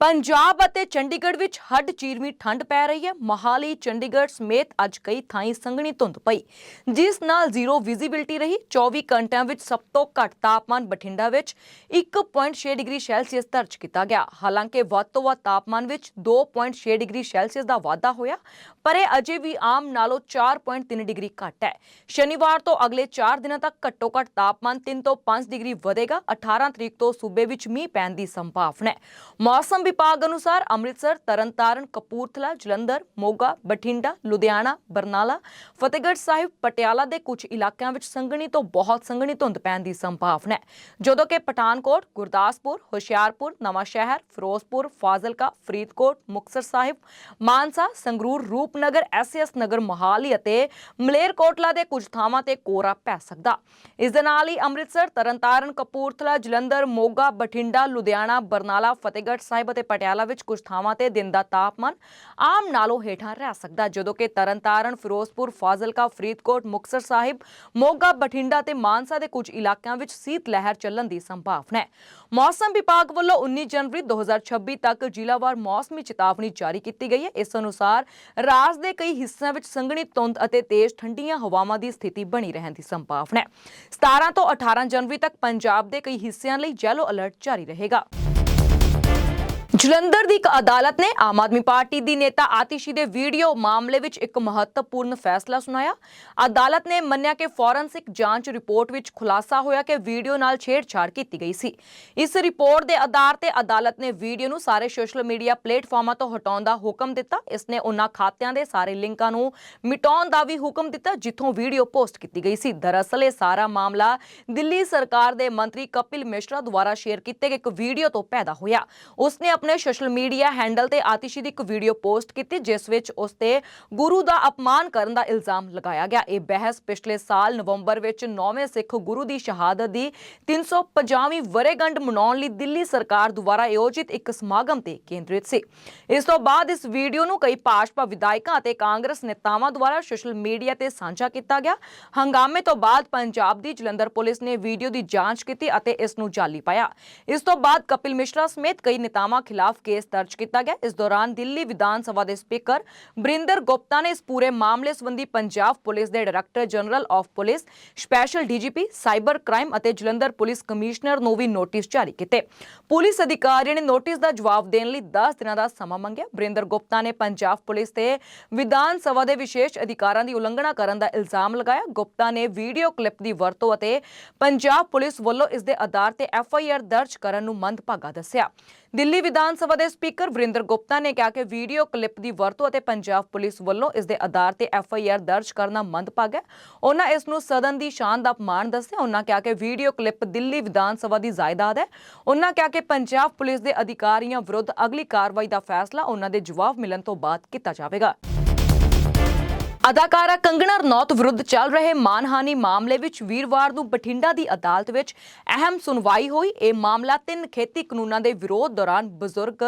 ਪੰਜਾਬ ਅਤੇ ਚੰਡੀਗੜ੍ਹ ਵਿੱਚ ਹੱਡ ਚੀਰਵੀਂ ਠੰਡ ਪੈ ਰਹੀ ਹੈ। ਮਹਾਲੀ, ਚੰਡੀਗੜ੍ਹ ਸਮੇਤ ਅੱਜ ਕਈ ਥਾਈਂ ਸੰਘਣੀ ਧੁੰਦ ਪਈ। ਜਿਸ ਨਾਲ ਜ਼ੀਰੋ ਵਿਜ਼ਿਬਿਲਟੀ ਰਹੀ। 24 ਘੰਟਿਆਂ ਵਿੱਚ ਸਭ ਤੋਂ ਘੱਟ ਤਾਪਮਾਨ ਬਠਿੰਡਾ ਵਿੱਚ 1.6 ਡਿਗਰੀ ਸੈਲਸੀਅਸ ਦਰਜ ਕੀਤਾ ਗਿਆ। ਹਾਲਾਂਕਿ ਵੱਧ ਤੋਂ ਵੱਧ ਤਾਪਮਾਨ ਵਿੱਚ 2.6 ਡਿਗਰੀ ਸੈਲਸੀਅਸ ਦਾ ਵਾਧਾ ਹੋਇਆ, ਪਰ ਇਹ ਅਜੇ ਵੀ ਆਮ ਨਾਲੋਂ 4.3 ਡਿਗਰੀ ਘੱਟ ਹੈ। ਸ਼ਨੀਵਾਰ ਤੋਂ ਅਗਲੇ 4 ਦਿਨਾਂ ਤੱਕ ਘੱਟੋ ਘੱਟ ਤਾਪਮਾਨ 3 ਤੋਂ 5 ਡਿਗਰੀ ਵਧੇਗਾ। 18 ਤਰੀਕ ਤੋਂ ਸੂਬੇ ਵਿੱਚ ਮੀਂਹ ਪੈਣ ਦੀ ਸੰਭਾਵਨਾ ਹੈ। ਮੌਸਮ ਵਿਭਾਗ ਅਨੁਸਾਰ ਅੰਮ੍ਰਿਤਸਰ, ਤਰਨਤਾਰਨ, ਕਪੂਰਥਲਾ, ਜਲੰਧਰ, ਮੋਗਾ, ਬਠਿੰਡਾ, ਲੁਧਿਆਣਾ, ਬਰਨਾਲਾ, ਫਤਿਹਗੜ੍ਹ ਸਾਹਿਬ, ਪਟਿਆਲਾ ਦੇ ਕੁਝ ਇਲਾਕਿਆਂ ਵਿੱਚ ਸੰਘਣੀ ਤੋਂ ਬਹੁਤ ਸੰਘਣੀ ਧੁੰਦ ਪੈਣ ਦੀ ਸੰਭਾਵਨਾ ਹੈ। ਜਦੋਂ ਕਿ ਪਠਾਨਕੋਟ, ਗੁਰਦਾਸਪੁਰ, ਹੁਸ਼ਿਆਰਪੁਰ, ਨਵਾਂਸ਼ਹਿਰ, ਫਿਰੋਜ਼ਪੁਰ, ਫਾਜ਼ਿਲਕਾ, ਫਰੀਦਕੋਟ, ਮੁਕਤਸਰ ਸਾਹਿਬ, ਮਾਨਸਾ, ਸੰਗਰੂਰ, ਰੂਪਨਗਰ ਐਸਐਸ ਨਗਰ, ਮੋਹਾਲੀ ਅਤੇ ਮਲੇਰਕੋਟਲਾ ਦੇ ਕੁਝ ਥਾਵਾਂ ਤੇ ਕੋਰਾ ਪੈ ਸਕਦਾ। ਇਸ ਦੇ ਨਾਲ ਹੀ ਅੰਮ੍ਰਿਤਸਰ, ਤਰਨਤਾਰਨ, ਕਪੂਰਥਲਾ, ਜਲੰਧਰ, ਮੋਗਾ, ਬਠਿੰਡਾ, ਲੁਧਿਆਣਾ, ਬਰਨਾਲਾ, ਫਤਿਹਗੜ੍ਹ ਸਾਹਿਬ ਅਤੇ ਪਟਿਆਲਾ ਵਿੱਚ ਕੁਝ ਥਾਵਾਂ ਤੇ ਦਿਨ ਦਾ ਤਾਪਮਾਨ ਆਮ ਨਾਲੋਂ ਹੇਠਾਂ ਰਹਿ ਸਕਦਾ ਜਦੋਂ ਕਿ ਤਰਨਤਾਰਨ, ਫਿਰੋਜ਼ਪੁਰ, ਫਾਜ਼ਿਲਕਾ, ਫਰੀਦਕੋਟ, ਮੁਕਤਸਰ ਸਾਹਿਬ, ਮੋਗਾ, ਬਠਿੰਡਾ ਤੇ ਮਾਨਸਾ ਦੇ ਕੁਝ ਇਲਾਕਿਆਂ ਵਿੱਚ ਸੀਤ ਲਹਿਰ ਚੱਲਣ ਦੀ ਸੰਭਾਵਨਾ ਹੈ। ਮੌਸਮ ਵਿਭਾਗ ਵੱਲੋਂ 19 ਜਨਵਰੀ 2026 ਤੱਕ ਜ਼ਿਲ੍ਹਾਵਾਰ ਮੌਸਮੀ ਚੇਤਾਵਨੀ ਜਾਰੀ ਕੀਤੀ ਗਈ ਹੈ। ਇਸ ਅਨੁਸਾਰ ਰਾਜ ਦੇ ਕਈ ਹਿੱਸਿਆਂ ਵਿੱਚ ਸੰਘਣੀ ਧੁੰਦ ਅਤੇ ਤੇਜ਼ ਠੰਡੀਆਂ ਹਵਾਵਾਂ ਦੀ ਸਥਿਤੀ ਬਣੀ ਰਹਿਣ ਦੀ ਸੰਭਾਵਨਾ ਹੈ। 17 ਤੋਂ 18 ਜਨਵਰੀ ਤੱਕ ਪੰਜਾਬ ਦੇ ਕਈ ਹਿੱਸਿਆਂ ਲਈ ਯੈਲੋ ਅਲਰਟ ਜਾਰੀ ਰਹੇਗਾ। ਜਲੰਧਰ ਦੀ ਇੱਕ ਅਦਾਲਤ ਨੇ ਆਮ ਆਦਮੀ ਪਾਰਟੀ ਦੀ ਨੇਤਾ ਆਤਿਸ਼ੀ ਦੇ ਵੀਡੀਓ ਮਾਮਲੇ ਵਿੱਚ ਇੱਕ ਮਹੱਤਵਪੂਰਨ ਫੈਸਲਾ ਸੁਣਾਇਆ। ਅਦਾਲਤ ਨੇ ਮੰਨਿਆ ਕਿ ਫੋਰੈਂਸਿਕ ਜਾਂਚ ਰਿਪੋਰਟ ਵਿੱਚ ਖੁਲਾਸਾ ਹੋਇਆ ਕਿ ਵੀਡੀਓ ਨਾਲ ਛੇੜਛਾੜ ਕੀਤੀ ਗਈ ਸੀ। ਇਸ ਰਿਪੋਰਟ ਦੇ ਆਧਾਰ ਤੇ ਅਦਾਲਤ ਨੇ ਵੀਡੀਓ ਨੂੰ ਸਾਰੇ ਸੋਸ਼ਲ ਮੀਡੀਆ ਪਲੇਟਫਾਰਮਾਂ ਤੋਂ ਹਟਾਉਣ ਦਾ ਹੁਕਮ ਦਿੱਤਾ। ਇਸ ਨੇ ਉਹਨਾਂ ਖਾਤਿਆਂ ਦੇ ਸਾਰੇ ਲਿੰਕਾਂ ਨੂੰ ਮਿਟਾਉਣ ਦਾ ਵੀ ਹੁਕਮ ਦਿੱਤਾ, ਜਿੱਥੋਂ ਵੀਡੀਓ ਪੋਸਟ ਕੀਤੀ ਗਈ ਸੀ। ਦਰਅਸਲ ਇਹ ਸਾਰਾ ਮਾਮਲਾ ਦਿੱਲੀ ਸਰਕਾਰ ਦੇ ਮੰਤਰੀ ਕਪਿਲ ਮਿਸ਼ਰਾ ਦੁਆਰਾ ਸ਼ੇਅਰ ਕੀਤੇ ਗਏ ਇੱਕ ਵੀਡੀਓ ਤੋਂ ਪੈਦਾ ਹੋਇਆ। ਉਸਨੇ ਆਪਣੇ ਸੋਸ਼ਲ ਮੀਡੀਆ ਹੈਂਡਲ ਤੇ ਆਤਿਸ਼ੀ ਦੀ ਇੱਕ ਵੀਡੀਓ ਪੋਸਟ ਕੀਤੀ, ਜਿਸ ਵਿੱਚ ਉਸ ਤੇ ਗੁਰੂ ਦਾ ਅਪਮਾਨ ਕਰਨ ਦਾ ਇਲਜ਼ਾਮ ਲਗਾਇਆ ਗਿਆ। ਇਹ ਬਹਿਸ ਪਿਛਲੇ ਸਾਲ ਨਵੰਬਰ ਵਿੱਚ ਨੌਵੇਂ ਸਿੱਖ ਗੁਰੂ ਦੀ ਸ਼ਹਾਦਤ ਦੀ 350ਵੀਂ ਵਰੇਗੰਢ ਮਨਾਉਣ ਲਈ ਦਿੱਲੀ ਸਰਕਾਰ ਦੁਆਰਾ ਆਯੋਜਿਤ ਇੱਕ ਸਮਾਗਮ ਤੇ ਕੇਂਦਰਿਤ ਸੀ। ਇਸ ਤੋਂ ਬਾਅਦ ਇਸ ਵੀਡੀਓ ਨੂੰ ਕਈ ਭਾਜਪਾ ਵਿਧਾਇਕਾਂ ਅਤੇ ਕਾਂਗਰਸ ਨੇਤਾਵਾਂ ਦੁਆਰਾ ਸੋਸ਼ਲ ਮੀਡੀਆ ਤੇ ਸਾਂਝਾ ਕੀਤਾ ਗਿਆ। ਹੰਗਾਮੇ ਤੋਂ ਬਾਅਦ ਪੰਜਾਬ ਦੀ ਜਲੰਧਰ ਪੁਲਿਸ ਨੇ ਵੀਡੀਓ ਦੀ ਜਾਂਚ ਕੀਤੀ ਅਤੇ ਇਸ ਨੂੰ ਜਾਲੀ ਪਾਇਆ। ਇਸ ਤੋਂ ਬਾਅਦ ਕਪਿਲ ਮਿਸ਼ਰਾ ਸਮੇਤ ਕਈ ਨੇਤਾਵਾਂ ਖਿਲਾਫ ਕੇਸ ਦਰਜ ਕੀਤਾ ਗਿਆ। ਇਸ ਦੌਰਾਨ ਦਿੱਲੀ ਵਿਧਾਨ ਸਭਾ ਦੇ ਸਪੀਕਰ ਬ੍ਰਿੰਦਰ ਗੁਪਤਾ ਨੇ ਇਸ ਪੂਰੇ ਮਾਮਲੇ ਸੰਬੰਧੀ ਪੰਜਾਬ ਪੁਲਿਸ ਦੇ director general of police, special DGP, cyber crime ਅਤੇ ਜਲੰਧਰ ਪੁਲਿਸ ਕਮਿਸ਼ਨਰ ਨੂੰ ਵੀ ਨੋਟਿਸ ਜਾਰੀ ਕੀਤੇ। ਪੁਲਿਸ ਅਧਿਕਾਰੀਆਂ ਨੇ ਨੋਟਿਸ ਦਾ ਜਵਾਬ ਦੇਣ ਲਈ 10 ਦਿਨਾਂ ਦਾ ਸਮਾਂ ਮੰਗਿਆ। ਬ੍ਰਿੰਦਰ ਗੁਪਤਾ ਨੇ ਪੰਜਾਬ ਪੁਲਿਸ ਤੇ ਵਿਧਾਨ ਸਭਾ ਦੇ ਵਿਸ਼ੇਸ਼ ਅਧਿਕਾਰਾਂ ਦੀ ਉਲੰਘਣਾ ਕਰਨ ਦਾ ਇਲਜ਼ਾਮ ਲਗਾਇਆ। ਗੁਪਤਾ ਨੇ ਵੀਡੀਓ ਕਲਿੱਪ ਦੀ ਵਰਤੋਂ ਅਤੇ ਪੰਜਾਬ ਪੁਲਿਸ ਵੱਲੋਂ ਇਸ ਦੇ ਆਧਾਰ ਤੇ ਐਫ ਆਈ ਆਰ ਦਰਜ ਕਰਨ ਨੂੰ ਮੰਦਭਾਗਾ ਦੱਸਿਆ। ਦਿੱਲੀ ਵਿਧਾਨ ਸਭਾ ਦੇ ਸਪੀਕਰ ਵਰਿੰਦਰ ਗੁਪਤਾ ਨੇ ਕਿਹਾ ਕਿ ਵੀਡੀਓ ਕਲਿੱਪ ਦੀ ਵਰਤੋਂ ਅਤੇ ਪੰਜਾਬ ਪੁਲਿਸ ਵੱਲੋਂ ਇਸ ਦੇ ਆਧਾਰ ਤੇ ਐਫ ਆਈ ਆਰ ਦਰਜ ਕਰਨਾ ਮੰਦਭਾਗਾ ਹੈ। ਉਹਨਾਂ ਇਸ ਨੂੰ ਸਦਨ ਦੀ ਸ਼ਾਨ ਦਾ ਅਪਮਾਨ ਦੱਸਿਆ। ਉਹਨਾਂ ਕਿਹਾ ਕਿ ਵੀਡੀਓ ਕਲਿੱਪ ਦਿੱਲੀ ਵਿਧਾਨ ਸਭਾ ਦੀ ਜਾਇਦਾਦ ਹੈ। ਉਹਨਾਂ ਕਿਹਾ ਕਿ ਪੰਜਾਬ ਪੁਲਿਸ ਦੇ ਅਧਿਕਾਰੀਆਂ ਵਿਰੁੱਧ ਅਗਲੀ ਕਾਰਵਾਈ ਦਾ ਫੈਸਲਾ ਉਹਨਾਂ ਦੇ ਜਵਾਬ ਮਿਲਣ ਤੋਂ ਬਾਅਦ ਕੀਤਾ ਜਾਵੇਗਾ। ਅਦਾਕਾਰਾ ਕੰਗਣਾ ਰਣੌਤ ਵਿਰੁੱਧ ਚੱਲ ਰਹੇ ਮਾਨਹਾਨੀ ਮਾਮਲੇ ਵਿੱਚ ਵੀਰਵਾਰ ਨੂੰ ਬਠਿੰਡਾ ਦੀ ਅਦਾਲਤ ਵਿੱਚ ਅਹਿਮ ਸੁਣਵਾਈ ਹੋਈ। ਇਹ ਮਾਮਲਾ ਤਿੰਨ ਖੇਤੀ ਕਾਨੂੰਨਾਂ ਦੇ ਵਿਰੋਧ ਦੌਰਾਨ ਬਜ਼ੁਰਗ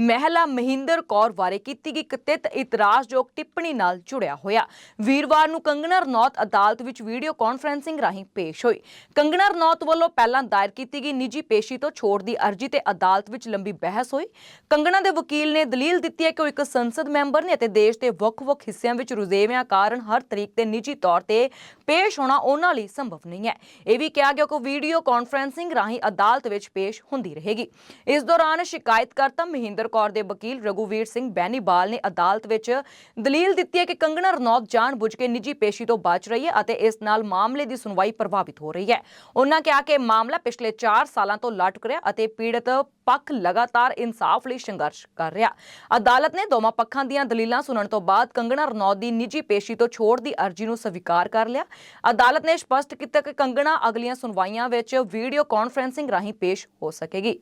ਮਹਿਲਾ ਮਹਿੰਦਰ ਕੌਰ ਬਾਰੇ ਕੀਤੀ ਗਈ ਕਥਿਤ ਇਤਰਾਜ਼ਯੋਗ ਟਿੱਪਣੀ ਨਾਲ ਜੁੜਿਆ ਹੋਇਆ। ਵੀਰਵਾਰ ਨੂੰ ਕੰਗਣਾ ਰਣੌਤ ਅਦਾਲਤ ਵਿੱਚ ਵੀਡੀਓ ਕਾਨਫਰੈਂਸਿੰਗ ਰਾਹੀਂ ਪੇਸ਼ ਹੋਈ। ਕੰਗਣਾ ਰਣੌਤ ਵੱਲੋਂ ਪਹਿਲਾਂ ਦਾਇਰ ਕੀਤੀ ਗਈ ਨਿੱਜੀ ਪੇਸ਼ੀ ਤੋਂ ਛੋੜ ਦੀ ਅਰਜ਼ੀ ਤੇ ਅਦਾਲਤ ਵਿੱਚ ਲੰਬੀ ਬਹਿਸ ਹੋਈ। ਕੰਗਣਾ ਦੇ ਵਕੀਲ ਨੇ ਦਲੀਲ ਦਿੱਤੀ ਹੈ ਕਿ ਉਹ ਇੱਕ ਸੰਸਦ ਮੈਂਬਰ ਨੇ ਅਤੇ ਦੇਸ਼ ਦੇ ਵੱਖ-ਵੱਖ ਹਿੱਸਿਆਂ ਵਿੱਚ ਰੁਝੇਵਿਆਂ ਕਾਰਨ ਹਰ ਤਰੀਕ ਤੇ ਨਿੱਜੀ ਤੌਰ ਤੇ ਪੇਸ਼ ਹੋਣਾ ਉਹਨਾਂ ਲਈ ਸੰਭਵ ਨਹੀਂ ਹੈ। ਇਹ ਵੀ ਕਿਹਾ ਗਿਆ ਕਿ ਵੀਡੀਓ ਕਾਨਫਰੈਂਸਿੰਗ ਰਾਹੀਂ ਅਦਾਲਤ ਵਿੱਚ ਪੇਸ਼ ਹੁੰਦੀ ਰਹੇਗੀ। ਇਸ ਦੌਰਾਨ ਸ਼ਿਕਾਇਤਕਰਤਾ ਮਹਿੰਦਰ ਕੌਰ ਦੇ ਵਕੀਲ ਰਘੁਵੀਰ ਸਿੰਘ ਬੈਨੀਵਾਲ ਨੇ ਅਦਾਲਤ ਵਿੱਚ ਦਲੀਲ ਦਿੱਤੀ ਹੈ ਕਿ ਕੰਗਣਾ ਰਣੌਤ ਜਾਣਬੁੱਝ ਕੇ ਨਿੱਜੀ ਪੇਸ਼ੀ ਤੋਂ ਬਚ ਰਹੀ ਹੈ ਅਤੇ ਇਸ ਨਾਲ ਮਾਮਲੇ ਦੀ ਸੁਣਵਾਈ ਪ੍ਰਭਾਵਿਤ ਹੋ ਰਹੀ ਹੈ। ਉਹਨਾਂ ਕਿਹਾ ਕਿ ਮਾਮਲਾ ਪਿਛਲੇ 4 ਸਾਲਾਂ ਤੋਂ ਲਟਕ ਰਿਹਾ ਅਤੇ ਪੀੜਤ ਪੱਖ ਲਗਾਤਾਰ ਇਨਸਾਫ ਲਈ ਸੰਘਰਸ਼ ਕਰ ਰਿਹਾ। ਅਦਾਲਤ ਨੇ ਦੋਵਾਂ ਪੱਖਾਂ ਦੀਆਂ ਦਲੀਲਾਂ ਸੁਣਨ ਤੋਂ ਬਾਅਦ ਕੰਗਣਾ ਰਣੌਤ ਦੀ ਨਿੱਜੀ ਪੇਸ਼ੀ ਤੋਂ ਛੋੜ ਦੀ ਅਰਜ਼ੀ ਨੂੰ ਸਵੀਕਾਰ ਕਰ ਲਿਆ। ਅਦਾਲਤ ਨੇ ਸਪਸ਼ਟ ਕੀਤਾ ਕਿ ਕੰਗਣਾ ਅਗਲੀਆਂ ਸੁਣਵਾਈਆਂ ਵਿੱਚ ਵੀਡੀਓ ਕਾਨਫਰੈਂਸਿੰਗ ਰਾਹੀਂ ਪੇਸ਼ ਹੋ ਸਕੇਗੀ।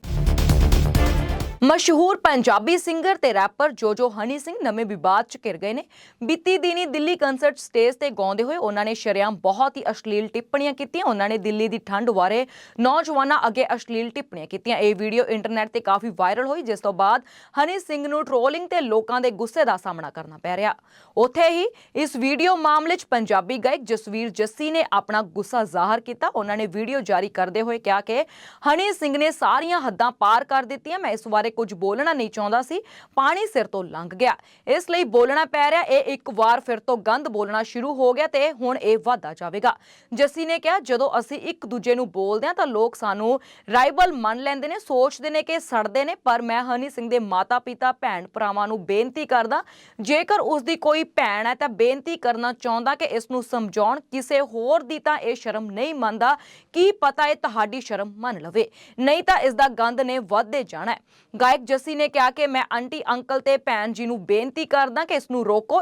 ਮਸ਼ਹੂਰ ਪੰਜਾਬੀ ਸਿੰਗਰ ਤੇ ਰੈਪਰ ਜੋਜੋ ਹਨੀ ਸਿੰਘ ਨਵੇਂ ਵਿਵਾਦ 'ਚ ਘਿਰ ਗਏ ਨੇ। ਬੀਤੀ ਦਿਨੀ ਦਿੱਲੀ ਕੰਸਰਟ ਸਟੇਜ ਤੇ ਗਾਉਂਦੇ ਹੋਏ ਉਹਨਾਂ ਨੇ ਸ਼ਰੇਆਮ ਬਹੁਤ ਹੀ ਅਸ਼ਲੀਲ ਟਿੱਪਣੀਆਂ ਕੀਤੀਆਂ। ਉਹਨਾਂ ਨੇ ਦਿੱਲੀ ਦੀ ਠੰਡ ਬਾਰੇ ਨੌਜਵਾਨਾਂ ਅੱਗੇ ਅਸ਼ਲੀਲ ਟਿੱਪਣੀਆਂ ਕੀਤੀਆਂ। ਇਹ ਵੀਡੀਓ ਇੰਟਰਨੈਟ ਤੇ ਕਾਫੀ ਵਾਇਰਲ ਹੋਈ, ਜਿਸ ਤੋਂ ਬਾਅਦ ਹਨੀ ਸਿੰਘ ਨੂੰ ਟ੍ਰੋਲਿੰਗ ਤੇ ਲੋਕਾਂ ਦੇ ਗੁੱਸੇ ਦਾ ਸਾਹਮਣਾ ਕਰਨਾ ਪੈ ਰਿਹਾ। ਉੱਥੇ ਹੀ ਇਸ ਵੀਡੀਓ ਮਾਮਲੇ 'ਚ ਪੰਜਾਬੀ ਗਾਇਕ ਜਸਵੀਰ ਜੱਸੀ ਨੇ ਆਪਣਾ ਗੁੱਸਾ ਜ਼ਾਹਰ ਕੀਤਾ। ਉਹਨਾਂ ਨੇ ਵੀਡੀਓ ਜਾਰੀ ਕਰਦੇ ਹੋਏ ਕਿਹਾ ਕਿ ਹਨੀ ਸਿੰਘ ਨੇ ਸਾਰੀਆਂ ਹੱਦਾਂ ਪਾਰ ਕਰ ਦਿੱਤੀਆਂ। ਮੈਂ ਇਸ ਬਾਰੇ ਕੁਝ ਬੋਲਣਾ ਨਹੀਂ ਚਾਹੁੰਦਾ ਸੀ, ਪਾਣੀ ਸਿਰ ਤੋਂ ਲੰਘ ਗਿਆ। ਇਸ ਲਈ ਬੋਲਣਾ ਪੈ ਰਿਹਾ, ਇਹ ਇੱਕ ਵਾਰ ਫਿਰ ਤੋਂ ਗੰਦ ਬੋਲਣਾ ਸ਼ੁਰੂ ਹੋ ਗਿਆ ਤੇ ਹੁਣ ਇਹ ਵਧਦਾ ਜਾਵੇਗਾ। ਜੱਸੀ ਨੇ ਕਿਹਾ, ਜਦੋਂ ਅਸੀਂ ਇੱਕ ਦੂਜੇ ਨੂੰ ਬੋਲਦੇ ਹਾਂ ਤਾਂ ਲੋਕ ਸਾਨੂੰ ਰਾਈਵਲ ਮੰਨ ਲੈਂਦੇ ਨੇ, ਸੋਚਦੇ ਨੇ ਕਿ ਸੜਦੇ ਨੇ, ਪਰ ਮੈਂ ਹਨੀ ਸਿੰਘ ਦੇ ਮਾਤਾ ਪਿਤਾ ਭੈਣ ਭਰਾਵਾਂ ਨੂੰ ਬੇਨਤੀ ਕਰਦਾ, ਜੇਕਰ ਉਸ ਦੀ ਕੋਈ ਭੈਣ ਹੈ ਤਾਂ ਬੇਨਤੀ ਕਰਨਾ ਚਾਹੁੰਦਾ ਕਿ ਇਸ ਨੂੰ ਸਮਝਾਉਣ, ਕਿਸੇ ਹੋਰ ਦੀ ਤਾਂ ਇਹ ਸ਼ਰਮ ਨਹੀਂ ਮੰਨਦਾ, ਕੀ ਪਤਾ ਇਹ ਤੁਹਾਡੀ ਸ਼ਰਮ ਮੰਨ ਲਵੇ। ਨਹੀਂ ਤਾਂ ਇਸ ਦਾ ਗੰਦ ਨੇ ਵੱਧਦੇ ਜਾਣਾ ਗਾਇਕ ਜੱਸੀ ਨੇ ਕਿਹਾ ਕਿ ਮੈਂ ਆਂਟੀ ਅੰਕਲ ਤੇ ਭੈਣ ਜੀ ਨੂੰ ਬੇਨਤੀ ਕਰਦਾ ਕਿ ਇਸ ਨੂੰ ਰੋਕੋ।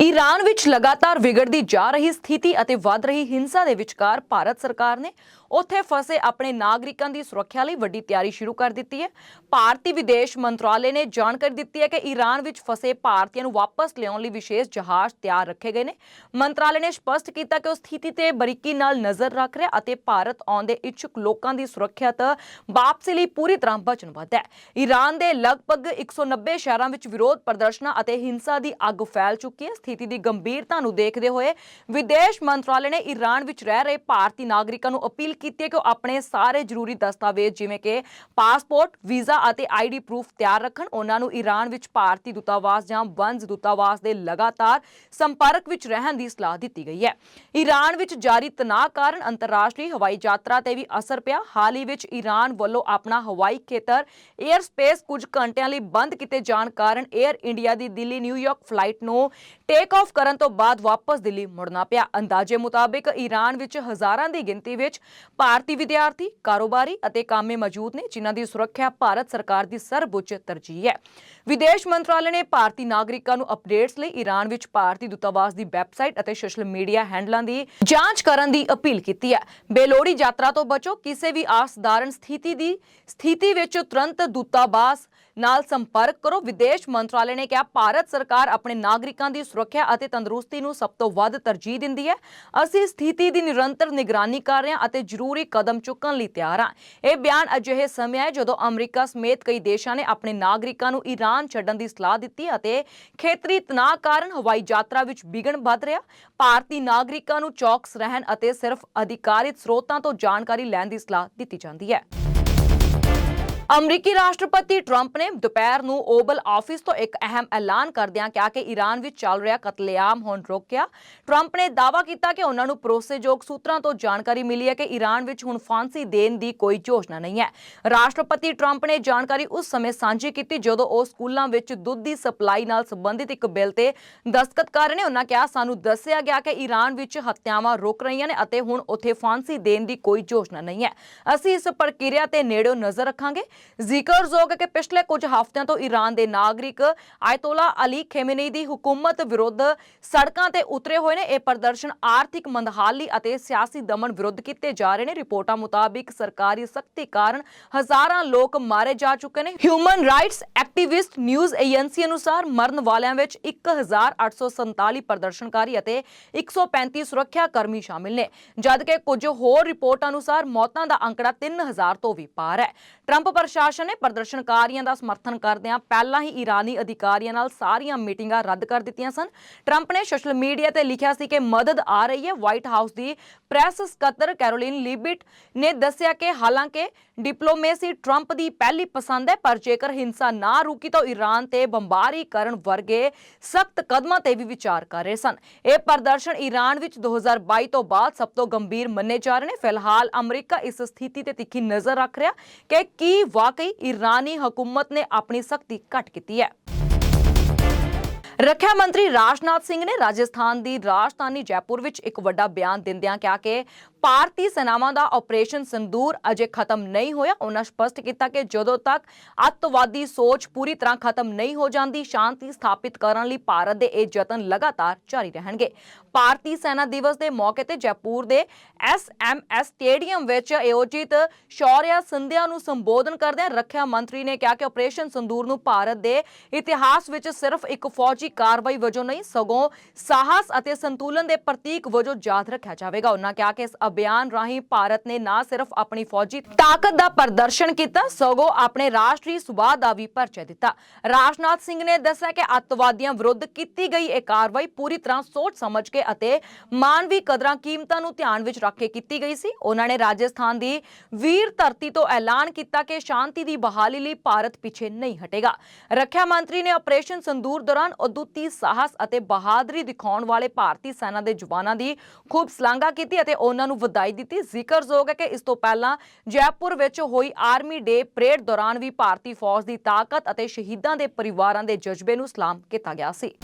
ਈਰਾਨ ਵਿੱਚ ਲਗਾਤਾਰ ਵਿਗੜਦੀ ਜਾ ਰਹੀ ਸਥਿਤੀ ਅਤੇ ਵੱਧ ਰਹੀ ਹਿੰਸਾ ਦੇ ਵਿਚਕਾਰ ਭਾਰਤ ਸਰਕਾਰ ਨੇ ਉੱਥੇ ਫਸੇ ਆਪਣੇ ਨਾਗਰਿਕਾਂ ਦੀ ਸੁਰੱਖਿਆ ਲਈ ਵੱਡੀ ਤਿਆਰੀ ਸ਼ੁਰੂ ਕਰ ਦਿੱਤੀ ਹੈ। ਭਾਰਤੀ ਵਿਦੇਸ਼ ਮੰਤਰਾਲੇ ਨੇ ਜਾਣਕਾਰੀ ਦਿੱਤੀ ਹੈ ਕਿ ਈਰਾਨ ਵਿੱਚ ਫਸੇ ਭਾਰਤੀਆਂ ਨੂੰ ਵਾਪਸ ਲਿਆਉਣ ਲਈ ਵਿਸ਼ੇਸ਼ ਜਹਾਜ਼ ਤਿਆਰ ਰੱਖੇ ਗਏ ਨੇ। ਮੰਤਰਾਲੇ ਨੇ ਸਪਸ਼ਟ ਕੀਤਾ ਕਿ ਉਹ ਸਥਿਤੀ ਤੇ ਬਰੀਕੀ ਨਾਲ ਨਜ਼ਰ ਰੱਖ ਰਿਹਾ ਅਤੇ ਭਾਰਤ ਆਉਂਦੇ ਇੱਛੁਕ ਲੋਕਾਂ ਦੀ ਸੁਰੱਖਿਆ ਤੇ ਵਾਪਸੀ ਲਈ ਪੂਰੀ ਤਰ੍ਹਾਂ ਵਚਨਬੱਧ ਹੈ। ਈਰਾਨ ਦੇ ਲਗਭਗ 190 ਸ਼ਹਿਰਾਂ ਵਿੱਚ ਵਿਰੋਧ ਪ੍ਰਦਰਸ਼ਨਾਂ ਅਤੇ ਹਿੰਸਾ ਦੀ ਅੱਗ ਫੈਲ ਚੁੱਕੀ ਹੈ। ਸਥਿਤੀ ਦੀ ਗੰਭੀਰਤਾ ਨੂੰ ਦੇਖਦੇ ਹੋਏ ਵਿਦੇਸ਼ ਮੰਤਰਾਲੇ ਨੇ ਈਰਾਨ ਵਿੱਚ ਰਹਿ ਰਹੇ ਭਾਰਤੀ ਨਾਗਰਿਕਾਂ ਨੂੰ ਅਪੀਲ ਕੀਤੀ ਹੈ ਕਿ ਉਹ ਆਪਣੇ ਸਾਰੇ ਜ਼ਰੂਰੀ ਦਸਤਾਵੇਜ਼, ਜਿਵੇਂ ਕਿ ਪਾਸਪੋਰਟ, ਵੀਜ਼ਾ ਅਤੇ ਆਈਡੀ ਪ੍ਰੂਫ ਤਿਆਰ ਰੱਖਣ, ਉਹਨਾਂ ਨੂੰ ਈਰਾਨ ਵਿੱਚ ਭਾਰਤੀ ਦੂਤਾਵਾਸ ਜਾਂ ਵੰਜ ਦੂਤਾਵਾਸ ਦੇ ਲਗਾਤਾਰ ਸੰਪਰਕ ਵਿੱਚ ਰਹਿਣ ਦੀ ਸਲਾਹ ਦਿੱਤੀ ਗਈ ਹੈ। ਈਰਾਨ ਵਿੱਚ ਜਾਰੀ ਤਣਾਅ ਕਾਰਨ ਅੰਤਰਰਾਸ਼ਟਰੀ ਹਵਾਈ ਯਾਤਰਾ ਤੇ ਵੀ ਅਸਰ ਪਿਆ। ਹਾਲ ਹੀ ਵਿੱਚ ਈਰਾਨ ਵੱਲੋਂ ਆਪਣਾ ਹਵਾਈ ਖੇਤਰ 에ਅਰ ਸਪੇਸ ਕੁਝ ਘੰਟਿਆਂ ਲਈ ਬੰਦ ਕੀਤੇ ਜਾਣ ਕਾਰਨ 에ਅਰ ਇੰਡੀਆ ਦੀ ਦਿੱਲੀ, ਨਿਊਯਾਰਕ ਫਲਾਈਟ ਨੂੰ ਟੇਕ ਆਫ ਕਰਨ ਤੋਂ ਬਾਅਦ ਵਾਪਸ ਦਿੱਲੀ ਮੁੜਨਾ ਪਿਆ। ਅੰਦਾਜ਼ੇ ਮੁਤਾਬਿਕ ਈਰਾਨ ਵਿੱਚ ਹਜ਼ਾਰਾਂ ਦੀ ਗਿਣਤੀ ਵਿੱਚ ਭਾਰਤੀ ਵਿਦਿਆਰਥੀ, ਕਾਰੋਬਾਰੀ ਅਤੇ ਕਾਮੇ ਮੌਜੂਦ ਨੇ, ਜਿਨ੍ਹਾਂ ਦੀ ਸੁਰੱਖਿਆ ਭਾਰਤ ਸਰਕਾਰ ਦੀ ਸਰਵਉੱਚ ਤਰਜੀਹ ਹੈ। ਵਿਦੇਸ਼ ਮੰਤਰਾਲੇ ਨੇ ਭਾਰਤੀ ਨਾਗਰਿਕਾਂ ਨੂੰ ਅਪਡੇਟਸ ਲਈ ਈਰਾਨ ਵਿੱਚ ਭਾਰਤੀ ਦੂਤਾਵਾਸ ਦੀ ਵੈਬਸਾਈਟ ਅਤੇ ਸੋਸ਼ਲ ਮੀਡੀਆ ਹੈਂਡਲਾਂ ਦੀ ਜਾਂਚ ਕਰਨ ਦੀ ਅਪੀਲ ਕੀਤੀ ਹੈ। ਬੇਲੋੜੀ ਯਾਤਰਾ ਤੋਂ ਬਚੋ, ਕਿਸੇ ਵੀ ਅਸਾਧਾਰਨ ਸਥਿਤੀ ਦੀ ਸਥਿਤੀ ਵਿੱਚ ਤੁਰੰਤ ਦੂਤਾਵਾਸ ਨਾਲ ਸੰਪਰਕ ਕਰੋ। ਵਿਦੇਸ਼ ਮੰਤਰਾਲੇ ਨੇ ਕਿਹਾ, ਭਾਰਤ ਸਰਕਾਰ ਆਪਣੇ ਨਾਗਰਿਕਾਂ ਦੀ ਸੁਰੱਖਿਆ ਅਤੇ ਤੰਦਰੁਸਤੀ ਨੂੰ ਸਭ ਤੋਂ ਵੱਧ ਤਰਜੀਹ ਦਿੰਦੀ ਹੈ। ਅਸੀਂ ਸਥਿਤੀ ਦੀ ਨਿਰੰਤਰ ਨਿਗਰਾਨੀ ਕਰ ਰਹੇ ਹਾਂ ਅਤੇ ਜ਼ਰੂਰੀ ਕਦਮ ਚੁੱਕਣ ਲਈ ਤਿਆਰ ਹਾਂ। ਇਹ ਬਿਆਨ ਅਜਿਹੇ ਸਮੇਂ ਹੈ ਜਦੋਂ ਅਮਰੀਕਾ ਸਮੇਤ ਕਈ ਦੇਸ਼ਾਂ ਨੇ ਆਪਣੇ ਨਾਗਰਿਕਾਂ ਨੂੰ ਈਰਾਨ ਛੱਡਣ ਦੀ ਸਲਾਹ ਦਿੱਤੀ ਅਤੇ ਖੇਤਰੀ ਤਣਾਅ ਕਾਰਨ ਹਵਾਈ ਯਾਤਰਾ ਵਿੱਚ ਵਿਘਨ ਵੱਧ ਰਿਹਾ। ਭਾਰਤੀ ਨਾਗਰਿਕਾਂ ਨੂੰ ਚੌਕਸ ਰਹਿਣ ਅਤੇ ਸਿਰਫ ਅਧਿਕਾਰਿਤ ਸਰੋਤਾਂ ਤੋਂ ਜਾਣਕਾਰੀ ਲੈਣ ਦੀ ਸਲਾਹ ਦਿੱਤੀ ਜਾਂਦੀ ਹੈ। ਅਮਰੀਕੀ ਰਾਸ਼ਟਰਪਤੀ ਟਰੰਪ ਨੇ ਦੁਪਹਿਰ ਨੂੰ ਓਵਲ ਆਫਿਸ ਤੋਂ ਇੱਕ ਅਹਿਮ ਐਲਾਨ ਕਰਦਿਆਂ ਕਿਹਾ ਕਿ ਈਰਾਨ ਵਿੱਚ ਚੱਲ ਰਿਹਾ ਕਤਲੇਆਮ ਹੁਣ ਰੋਕਿਆ। ਟਰੰਪ ਨੇ ਦਾਅਵਾ ਕੀਤਾ ਕਿ ਉਹਨਾਂ ਨੂੰ ਭਰੋਸੇਯੋਗ ਸੂਤਰਾਂ ਤੋਂ ਜਾਣਕਾਰੀ ਮਿਲੀ ਹੈ ਕਿ ਈਰਾਨ ਵਿੱਚ ਹੁਣ ਫਾਂਸੀ ਦੇਣ ਦੀ ਕੋਈ ਯੋਜਨਾ ਨਹੀਂ ਹੈ। ਰਾਸ਼ਟਰਪਤੀ ਟਰੰਪ ਨੇ ਜਾਣਕਾਰੀ ਉਸ ਸਮੇਂ ਸਾਂਝੀ ਕੀਤੀ ਜਦੋਂ ਉਹ ਸਕੂਲਾਂ ਵਿੱਚ ਦੁੱਧ ਦੀ ਸਪਲਾਈ ਨਾਲ ਸੰਬੰਧਿਤ ਇੱਕ ਬਿੱਲ ਤੇ ਦਸਤਖਤ ਕਰ ਰਹੇ ਨੇ। ਉਹਨਾਂ ਕਿਹਾ, ਸਾਨੂੰ ਦੱਸਿਆ ਗਿਆ ਕਿ ਈਰਾਨ ਵਿੱਚ ਹੱਤਿਆਵਾਂ ਰੁਕ ਰਹੀਆਂ ਨੇ ਅਤੇ ਹੁਣ ਉੱਥੇ ਫਾਂਸੀ ਦੇਣ ਦੀ ਕੋਈ ਯੋਜਨਾ ਨਹੀਂ ਹੈ। ਅਸੀਂ ਇਸ ਪ੍ਰਕਿਰਿਆ ਤੇ ਨੇੜਿਓਂ ਨਜ਼ਰ ਰੱਖਾਂਗੇ। ਜ਼ਿਕਰਯੋਗ ਹੈ ਕਿ ਪਿਛਲੇ ਕੁਝ ਹਫ਼ਤਿਆਂ ਤੋਂ ਈਰਾਨ ਦੇ ਨਾਗਰਿਕ ਆਇਤੋਲਾ ਅਲੀ ਖੇਮੇਨੀ ਦੀ ਹਕੂਮਤ ਵਿਰੁੱਧ ਸੜਕਾਂ ਤੇ ਉਤਰੇ ਹੋਏ ਨੇ। ਇਹ ਪ੍ਰਦਰਸ਼ਨ ਆਰਥਿਕ ਮੰਦਹਾਲੀ ਅਤੇ ਸਿਆਸੀ ਦਮਨ ਵਿਰੁੱਧ ਕੀਤੇ ਜਾ ਰਹੇ ਨੇ। ਰਿਪੋਰਟਾਂ ਮੁਤਾਬਿਕ ਸਰਕਾਰੀ ਸਖਤੀ ਕਾਰਨ ਹਜ਼ਾਰਾਂ ਲੋਕ ਮਾਰੇ ਜਾ ਚੁੱਕੇ ਨੇ। Human rights activist news agency ਅਨੁਸਾਰ ਮਰਨ ਵਾਲਿਆਂ ਵਿੱਚ 1847 ਪ੍ਰਦਰਸ਼ਨਕਾਰੀ ਅਤੇ 135 ਸੁਰੱਖਿਆ ਕਰਮੀ ਸ਼ਾਮਿਲ ਨੇ। ਜਦਕਿ ਕੁਝ ਹੋਰ ਰਿਪੋਰਟ ਅਨੁਸਾਰ ਮੌਤਾਂ ਦਾ ਅੰਕੜਾ 3000 ਤੋਂ ਵੀ ਪਾਰ ਹੈ। ਟਰੰਪ ਪ੍ਰਸ਼ਾਸਨ ਨੇ ਪ੍ਰਦਰਸ਼ਨਕਾਰੀਆਂ ਦਾ ਸਮਰਥਨ ਕਰਦਿਆਂ ਪਹਿਲਾਂ ਹੀ ਈਰਾਨੀ ਅਧਿਕਾਰੀਆਂ ਨਾਲ ਸਾਰੀਆਂ ਮੀਟਿੰਗਾਂ ਰੱਦ ਕਰ ਦਿੱਤੀਆਂ ਸਨ। ਟਰੰਪ ਨੇ ਸੋਸ਼ਲ ਮੀਡੀਆ ਤੇ ਲਿਖਿਆ ਸੀ ਕਿ ਮਦਦ ਆ ਰਹੀ ਹੈ। ਵਾਈਟ ਹਾਊਸ ਦੀ ਪ੍ਰੈਸ ਸਕੱਤਰ ਕੈਰੋਲਿਨ ਲੀਬਿਟ ਨੇ ਦੱਸਿਆ ਕਿ ਹਾਲਾਂਕਿ ਡਿਪਲੋਮੇਸੀ ਟਰੰਪ ਦੀ ਪਹਿਲੀ ਪਸੰਦ ਹੈ, ਪਰ ਜੇਕਰ ਹਿੰਸਾ ਨਾ ਰੁਕੀ ਤਾਂ ਈਰਾਨ ਤੇ ਬੰਬਾਰੀ ਕਰਨ ਵਰਗੇ ਸਖਤ ਕਦਮਾਂ ਤੇ ਵੀ ਵਿਚਾਰ ਕਰ ਰਹੇ ਸਨ। ਇਹ ਪ੍ਰਦਰਸ਼ਨ ਈਰਾਨ ਵਿੱਚ 2022 ਤੋਂ ਬਾਅਦ ਸਭ ਤੋਂ ਗੰਭੀਰ ਮੰਨੇ ਜਾ ਰਹੇ ਨੇ। ਫਿਲਹਾਲ ਅਮਰੀਕਾ ਇਸ ਸਥਿਤੀ ਤੇ ਤਿੱਖੀ ਨਜ਼ਰ ਰੱਖ ਰਿਹਾ ਕਿ ਕੀ ਵਾਕਈ ਇਰਾਨੀ ਹਕੂਮਤ ਨੇ ਆਪਣੀ ਸਖਤੀ ਘਟ ਕੀਤੀ ਹੈ। ਰੱਖਿਆ ਮੰਤਰੀ ਰਾਜਨਾਥ ਸਿੰਘ ਨੇ ਰਾਜਸਥਾਨ ਦੀ ਰਾਜਧਾਨੀ ਜੈਪੁਰ ਵਿੱਚ ਇੱਕ ਵੱਡਾ ਬਿਆਨ ਦਿੰਦਿਆਂ ਕਿਹਾ ਕਿ ਭਾਰਤੀ ਸੈਨਾਵਾਂ ਦਾ ਆਪਰੇਸ਼ਨ ਸੰਦੂਰ ਅਜੇ ਖਤਮ ਨਹੀਂ ਹੋਇਆ। ਉਹਨਾਂ ਸਪਸ਼ਟ ਕੀਤਾ ਕਿ ਜਦੋਂ ਤੱਕ ਅੱਤਵਾਦੀ ਸੋਚ ਪੂਰੀ ਤਰ੍ਹਾਂ ਖਤਮ ਨਹੀਂ ਹੋ ਜਾਂਦੀ, ਸ਼ਾਂਤੀ ਸਥਾਪਿਤ ਕਰਨ ਲਈ ਭਾਰਤ ਦੇ ਇਹ ਯਤਨ ਲਗਾਤਾਰ ਜਾਰੀ ਰਹਿਣਗੇ। ਭਾਰਤੀ ਸੈਨਾ ਦਿਵਸ ਦੇ ਮੌਕੇ ਤੇ ਜੈਪੁਰ ਦੇ ਐਸਐਮਐਸ ਸਟੇਡੀਅਮ ਵਿੱਚ ਆਯੋਜਿਤ ਸ਼ੌਰਿਆ ਸੰਧਿਆ ਨੂੰ ਸੰਬੋਧਨ ਕਰਦਿਆਂ ਰੱਖਿਆ ਮੰਤਰੀ ਨੇ ਕਿਹਾ ਕਿ ਆਪਰੇਸ਼ਨ ਸੰਦੂਰ ਨੂੰ ਭਾਰਤ ਦੇ ਇਤਿਹਾਸ ਵਿੱਚ ਸਿਰਫ ਇੱਕ ਫੌਜੀ ਕਾਰਵਾਈ ਵਜੋਂ ਨਹੀਂ, ਸਗੋਂ ਸਾਹਸ ਅਤੇ ਸੰਤੁਲਨ ਦੇ ਪ੍ਰਤੀਕ ਵਜੋਂ ਯਾਦ ਰੱਖਿਆ ਜਾਵੇਗਾ। ਉਹਨਾਂ ਕਿਹਾ ਕਿ ਇਸ ਅਭਿਆਨ ਰਾਹੀਂ ਭਾਰਤ ਨੇ ਨਾ ਸਿਰਫ ਆਪਣੀ ਫੌਜੀ ਤਾਕਤ ਦਾ ਪ੍ਰਦਰਸ਼ਨ ਕੀਤਾ, ਸਗੋਂ ਆਪਣੇ ਰਾਸ਼ਟਰੀ ਸੁਭਾਅ ਦਾ ਵੀ ਪਰਿਚੈ ਦਿੱਤਾ। ਰਾਜਨਾਥ ਸਿੰਘ ਨੇ ਦੱਸਿਆ ਕਿ ਅੱਤਵਾਦੀਆਂ ਵਿਰੁੱਧ ਕੀਤੀ ਗਈ ਇਹ ਕਾਰਵਾਈ ਪੂਰੀ ਤਰ੍ਹਾਂ ਸੋਚ ਸਮਝ ਕੇ ਅਤੇ ਮਾਨਵੀ ਕਦਰਾਂ ਕੀਮਤਾਂ ਨੂੰ ਧਿਆਨ ਵਿੱਚ ਰੱਖ ਕੇ ਕੀਤੀ ਗਈ ਸੀ। ਉਹਨਾਂ ਨੇ ਰਾਜਸਥਾਨ ਦੀ ਵੀਰ ਧਰਤੀ ਤੋਂ ਐਲਾਨ ਕੀਤਾ ਕਿ ਸ਼ਾਂਤੀ ਦੀ ਬਹਾਲੀ ਲਈ ਭਾਰਤ ਪਿੱਛੇ ਨਹੀਂ ਹਟੇਗਾ। ਰੱਖਿਆ ਮੰਤਰੀ ਨੇ ਆਪਰੇਸ਼ਨ ਸੰਦੂਰ ਦੌਰਾਨ ਅਦੁੱਤੀ ਸਾਹਸ ਅਤੇ ਬਹਾਦਰੀ ਦਿਖਾਉਣ ਵਾਲੇ ਭਾਰਤੀ ਸੈਨਾ ਦੇ ਜਵਾਨਾਂ ਦੀ ਖੂਬ ਸ਼ਲਾਘਾ ਕੀਤੀ ਅਤੇ ਉਹਨਾਂ ਨੂੰ ਵਧਾਈ ਦਿੱਤੀ। ਜ਼ਿਕਰਯੋਗ ਹੈ ਕਿ ਇਸ ਤੋਂ ਪਹਿਲਾਂ ਜੈਪੁਰ ਵਿੱਚ ਹੋਈ ਆਰਮੀ ਡੇ ਪਰੇਡ ਦੌਰਾਨ ਵੀ ਭਾਰਤੀ ਫੌਜ ਦੀ ਤਾਕਤ ਅਤੇ ਸ਼ਹੀਦਾਂ ਦੇ ਪਰਿਵਾਰਾਂ ਦੇ ਜਜ਼ਬੇ ਨੂੰ ਸਲਾਮ ਕੀਤਾ ਗਿਆ ਸੀ।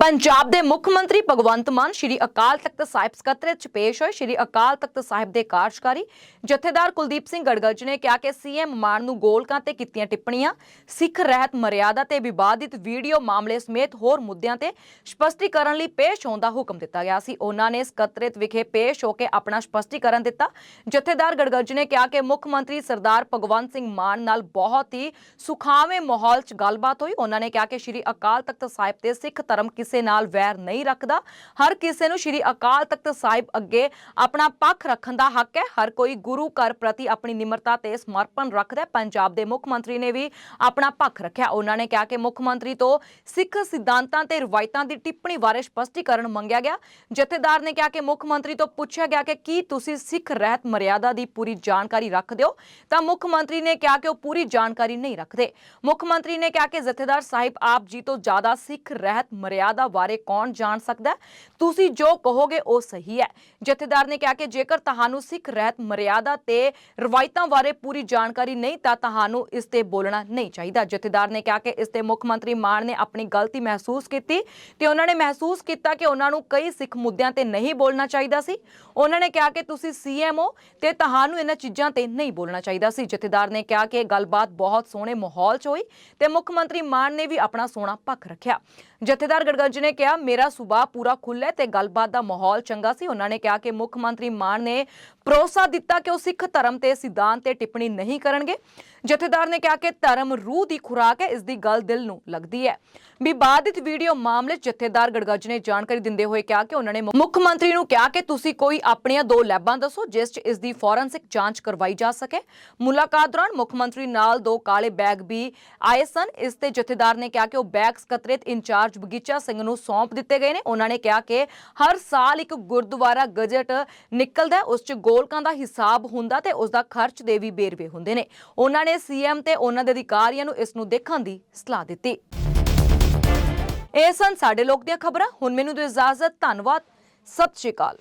ਪੰਜਾਬ ਦੇ ਮੁੱਖ ਮੰਤਰੀ ਭਗਵੰਤ ਮਾਨ ਸ਼੍ਰੀ ਅਕਾਲ ਤਖਤ ਸਾਹਿਬ ਸਕੱਤਰੇਤ ਚ ਪੇਸ਼ ਹੋਏ। ਸ਼੍ਰੀ ਅਕਾਲ ਤਖਤ ਸਾਹਿਬ ਦੇ ਕਾਰਜਕਾਰੀ ਜਥੇਦਾਰ ਕੁਲਦੀਪ ਸਿੰਘ ਗੜਗੜ ਨੇ ਕਿਹਾ ਕਿ ਸੀਐਮ ਮਾਨ ਨੂੰ ਗੋਲਕਾਂ ਤੇ ਕੀਤੀਆਂ ਟਿੱਪਣੀਆਂ, ਸਿੱਖ ਰਹਿਤ ਮਰਿਆਦਾ ਤੇ ਵਿਵਾਦਿਤ ਵੀਡੀਓ ਮਾਮਲੇ ਸਮੇਤ ਹੋਰ ਮੁੱਦਿਆਂ ਤੇ ਸਪਸ਼ਟੀਕਰਨ ਲਈ ਪੇਸ਼ ਹੋਣ ਦਾ ਹੁਕਮ ਦਿੱਤਾ ਗਿਆ ਸੀ। ਉਹਨਾਂ ਨੇ ਸਕੱਤਰੇਤ ਵਿਖੇ ਪੇਸ਼ ਹੋ ਕੇ ਆਪਣਾ ਸਪਸ਼ਟੀਕਰਨ ਦਿੱਤਾ। ਜਥੇਦਾਰ ਗੜਗੜ ਨੇ ਕਿਹਾ ਕਿ ਮੁੱਖ ਮੰਤਰੀ ਸਰਦਾਰ ਭਗਵੰਤ ਸਿੰਘ ਮਾਨ ਨਾਲ ਬਹੁਤ ਹੀ ਸੁਖਾਵੇਂ ਮਾਹੌਲ 'ਚ ਗੱਲਬਾਤ ਹੋਈ। ਉਹਨਾਂ ਨੇ ਕਿਹਾ ਕਿ ਸ਼੍ਰੀ ਅਕਾਲ ਤਖਤ ਸਾਹਿਬ ਤੇ ਸਿੱਖ ਧਰਮ ਕਿਸ ਨਾਲ ਵੈਰ ਨਹੀਂ ਰੱਖਦਾ। ਹਰ ਕਿਸੇ ਨੂੰ ਸ਼੍ਰੀ ਅਕਾਲ ਤਖਤ ਸਾਹਿਬ ਅੱਗੇ ਆਪਣਾ ਪੱਖ ਰੱਖਣ ਦਾ ਹੱਕ ਹੈ। ਹਰ ਕੋਈ ਗੁਰੂ ਘਰ ਪ੍ਰਤੀ ਆਪਣੀ ਨਿਮਰਤਾ ਤੇ ਸਮਰਪਣ ਰੱਖਦਾ ਹੈ। ਪੰਜਾਬ ਦੇ ਮੁੱਖ ਮੰਤਰੀ ਨੇ ਵੀ ਆਪਣਾ ਪੱਖ ਰੱਖਿਆ। ਉਹਨਾਂ ਨੇ ਕਿਹਾ ਕਿ ਮੁੱਖ ਮੰਤਰੀ ਤੋਂ ਸਿੱਖ ਸਿਧਾਂਤਾਂ ਤੇ ਰਵਾਇਤਾਂ ਦੀ ਟਿੱਪਣੀ ਬਾਰੇ ਸਪਸ਼ਟੀਕਰਨ ਮੰਗਿਆ ਗਿਆ। ਜਥੇਦਾਰ ਨੇ ਕਿਹਾ ਕਿ ਮੁੱਖ ਮੰਤਰੀ ਤੋਂ ਪੁੱਛਿਆ ਗਿਆ ਕਿ ਕੀ ਤੁਸੀਂ ਸਿੱਖ ਰਹਿਤ ਮਰਿਆਦਾ ਦੀ ਪੂਰੀ ਜਾਣਕਾਰੀ ਰੱਖਦੇ ਹੋ ਤਾਂ ਮੁੱਖ ਮੰਤਰੀ ਨੇ ਕਿਹਾ ਕਿ ਉਹ ਪੂਰੀ ਜਾਣਕਾਰੀ ਨਹੀਂ ਰੱਖਦੇ। ਮੁੱਖ ਮੰਤਰੀ ਨੇ ਕਿਹਾ ਕਿ ਜਥੇਦਾਰ ਸਾਹਿਬ ਆਪ ਜੀ ਤੋਂ ਜ਼ਿਆਦਾ ਸਿੱਖ ਰਹਿਤ ਮਰਿਆਦਾ ਬਾਰੇ ਕੌਣ ਜਾਣ ਸਕਦਾ ਹੈ? ਤੁਸੀਂ ਜੋ ਕਹੋਗੇ ਉਹ ਸਹੀ ਹੈ। ਜਥੇਦਾਰ ਨੇ ਕਿਹਾ ਕਿ ਜੇਕਰ ਤੁਹਾਨੂੰ ਸਿੱਖ ਰਹਿਤ ਮਰਿਆਦਾ ਤੇ ਰਵਾਇਤਾਂ ਬਾਰੇ ਪੂਰੀ ਜਾਣਕਾਰੀ ਨਹੀਂ, ਤਾਂ ਤੁਹਾਨੂੰ ਇਸ ਤੇ ਬੋਲਣਾ ਨਹੀਂ ਚਾਹੀਦਾ। ਜਥੇਦਾਰ ਨੇ ਕਿਹਾ ਕਿ ਇਸ ਤੇ ਮੁੱਖ ਮੰਤਰੀ ਮਾਨ ਨੇ ਆਪਣੀ ਗਲਤੀ ਮਹਿਸੂਸ ਕੀਤੀ ਤੇ ਉਹਨਾਂ ਨੇ ਮਹਿਸੂਸ ਕੀਤਾ ਕਿ ਉਹਨਾਂ ਨੂੰ ਕਈ ਸਿੱਖ ਮੁੱਦਿਆਂ ਤੇ ਨਹੀਂ ਬੋਲਣਾ ਚਾਹੀਦਾ ਸੀ। ਉਹਨਾਂ ਨੇ ਕਿਹਾ ਕਿ ਤੁਸੀਂ ਸੀਐਮ ਤੇ ਤੁਹਾਨੂੰ ਇਹਨਾਂ ਚੀਜ਼ਾਂ ਤੇ ਨਹੀਂ ਬੋਲਣਾ ਚਾਹੀਦਾ ਸੀ। ਜਥੇਦਾਰ ਨੇ ਕਿਹਾ ਕਿ ਗੱਲਬਾਤ ਬਹੁਤ ਸੋਹਣੇ ਮਾਹੌਲ 'ਚ ਹੋਈ ਤੇ ਮੁੱਖ ਮੰਤਰੀ ਮਾਨ ਨੇ ਵੀ ਆਪਣਾ ਸੋਹਣਾ ਪੱਖ ਰੱਖਿਆ। ਜਥੇਦਾਰ ਗੜਗੰਜ ਨੇ ਕਿਹਾ, ਮੇਰਾ ਸੁਭਾਅ ਪੂਰਾ ਖੁੱਲ੍ਹਾ ਹੈ ਤੇ ਗੱਲਬਾਤ ਦਾ ਮਾਹੌਲ ਚੰਗਾ ਸੀ। ਉਹਨਾਂ ਨੇ ਕਿਹਾ ਕਿ ਮੁੱਖ ਮੰਤਰੀ ਮਾਨ ਨੇ ਭਰੋਸਾ ਦਿੱਤਾ ਕਿ ਉਹ ਸਿੱਖ ਧਰਮ ਤੇ ਸਿਧਾਂਤ ਤੇ ਟਿੱਪਣੀ ਨਹੀਂ ਕਰਨਗੇ। ਜਥੇਦਾਰ ਨੇ ਕਿਹਾ ਕਿ ਧਰਮ ਰੂਹ ਦੀ ਖੁਰਾਕ ਹੈ, ਇਸ ਦੀ ਗੱਲ ਦਿਲ ਨੂੰ ਲੱਗਦੀ ਹੈ। ਵਿਵਾਦਿਤ ਵੀਡੀਓ ਮਾਮਲੇ ਜਥੇਦਾਰ ਗੜਗੱਜ ਨੇ ਜਾਣਕਾਰੀ ਦਿੰਦੇ ਹੋਏ ਕਿਹਾ ਕਿ ਉਹਨਾਂ ਨੇ ਮੁੱਖ ਮੰਤਰੀ ਨੂੰ ਕਿਹਾ ਕਿ ਤੁਸੀਂ ਕੋਈ ਆਪਣੀਆਂ ਦੋ ਲੈਬਾਂ ਦੱਸੋ, ਜਿਸ 'ਚ ਇਸ ਦੀ ਫੋਰੈਂਸਿਕ ਜਾਂਚ ਕਰਵਾਈ ਜਾ ਸਕੇ। ਮੁਲਾਕਾਤ ਦੌਰਾਨ ਮੁੱਖ ਮੰਤਰੀ ਨਾਲ ਦੋ ਕਾਲੇ ਬੈਗ ਵੀ ਆਏ ਸਨ। ਇਸ ਤੇ ਜਥੇਦਾਰ ਨੇ ਕਿਹਾ ਕਿ ਉਹ ਬੈਗ ਸਕੱਤਰੇਤ ਇੰਚਾਰਜ ਬਗੀਚਾ ਸਿੰਘ ਨੂੰ ਸੌਂਪ ਦਿੱਤੇ ਗਏ ਨੇ। ਉਹਨਾਂ ਨੇ ਕਿਹਾ ਕਿ ਹਰ ਸਾਲ ਇੱਕ ਗੁਰਦੁਆਰਾ ਗਜਟ ਨਿਕਲਦਾ ਉਸ 'ਚ ਗੋਲਕਾਂ ਦਾ ਹਿਸਾਬ ਹੁੰਦਾ ਤੇ ਉਸ ਦਾ ਖਰਚ ਦੇ ਵੀ ਬੇਰਵੇ ਹੁੰਦੇ ਨੇ। ਉਹਨਾਂ ਨੇ ਨੇ ਸੀਐਮ ਤੇ ਉਹਨਾਂ ਦੇ ਅਧਿਕਾਰੀਆਂ ਨੂੰ ਇਸ ਨੂੰ ਦੇਖਣ ਦੀ ਸਲਾਹ ਦਿੱਤੀ। ਇਹ ਸਨ ਸਾਡੇ ਲੋਕ ਦੀਆਂ ਖਬਰਾਂ। ਹੁਣ ਮੈਨੂੰ ਦਿਓ ਇਜਾਜ਼ਤ। ਧੰਨਵਾਦ। ਸਤਿ ਸ਼੍ਰੀ ਅਕਾਲ।